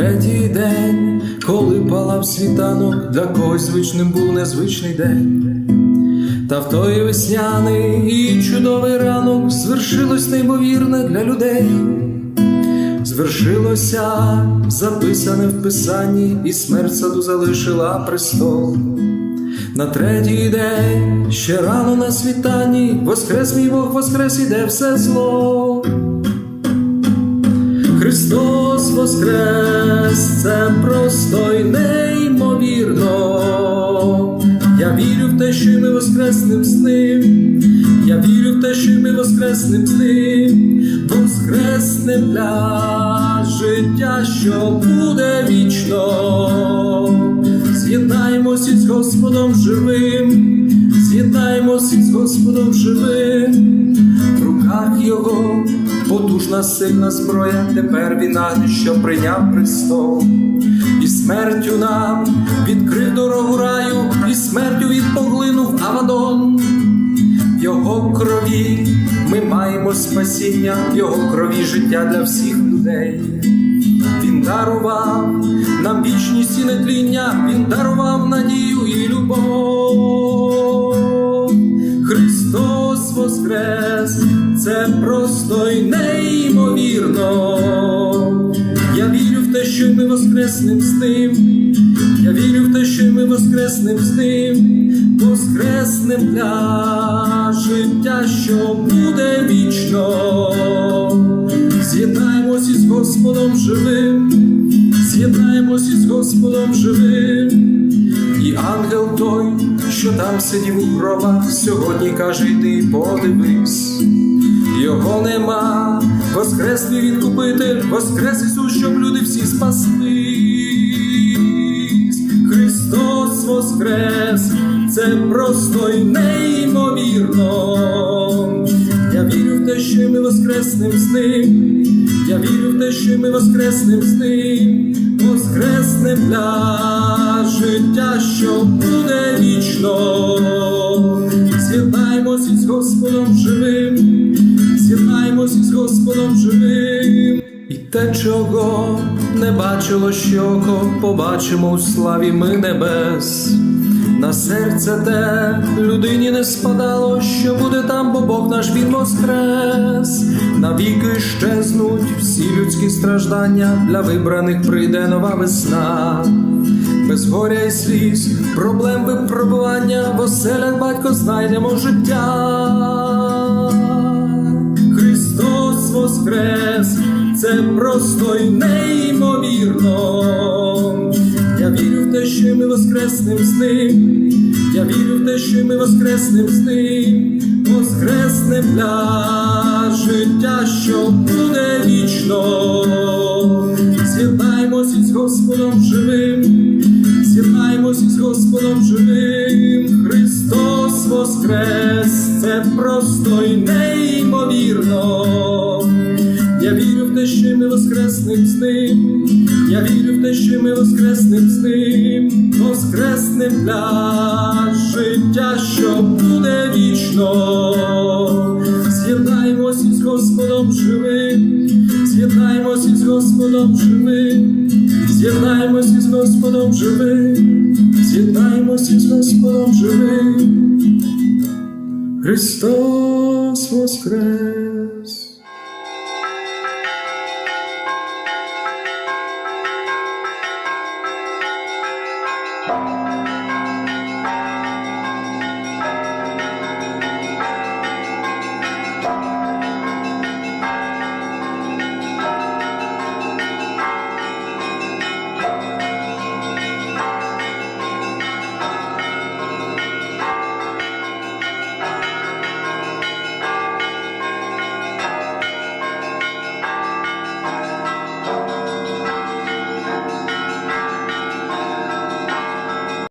Третій день, коли палав світанок, для когось звичним був незвичний день. Та в той весняний і чудовий ранок звершилось неймовірне для людей. Звершилося записане в писанні, і смерть саду залишила престол. На третій день ще рано на світанні, воскрес мій Бог, воскрес іде все зло. Христос воскрес, це просто й неймовірно. Я вірю в те, що й ми воскреснем з ним. Я вірю в те, що й ми воскреснем з ним, воскреснем для життя, що буде вічно. З'єднаємось із Господом живим, з'єднаємось із Господом живим, в руках Його потужна сильна зброя, тепер він що прийняв престол, і смертю нам відкрив дорогу раю, і смертю він поглинув Авадон. В Його крові ми маємо спасіння, в Його крові життя для всіх людей. Він дарував нам вічність і нетління, Він дарував надію і любов. Христос воскрес, це просто й неймовірно. Я вірю в те, що ми воскреснем з ним. Я вірю в те, що ми воскреснем з ним, воскреснем для життя, що буде вічно. З'єднаємось із Господом живим, з'єднаємось із Господом живим, і ангел той, що там сидів у гробах, сьогодні каже, йди подивись. Його нема, воскрес твій відкупитель, воскрес Ісус, щоб люди всі спаслись. Христос воскрес, це просто й неймовірно. Я вірю в те, що ми воскреснем з ним. Я вірю в те, що ми воскреснем з ним, воскреснем для життя, що буде вічно. З'єднаємось із Господом те, чого не бачило щоко, побачимо у славі ми небес. На серце те людині не спадало, що буде там, бо Бог наш він воскрес. Навіки щезнуть всі людські страждання, для вибраних прийде нова весна. Без горя й сліз, проблем випробування, в оселях батько знайдемо життя. Це просто й неймовірно. Я вірю в те, що ми воскреснем з ним. Я вірю в те, що ми воскреснем з ним, воскреснем для життя, що буде вічно. З'єднаємось із Господом живим, з'єднаємось із Господом живим. Христос воскрес, це просто й неймовірно. Воскреснем з ним. Я вірю в те, що ми воскреснем з ним, воскреснем для життя, що буде вічно. З'єднаємось із Господом живим, з'єднаємось із Господом живим, з'єднаємось із Господом живим, з'єднаємось із Господом живим. Христос воскрес!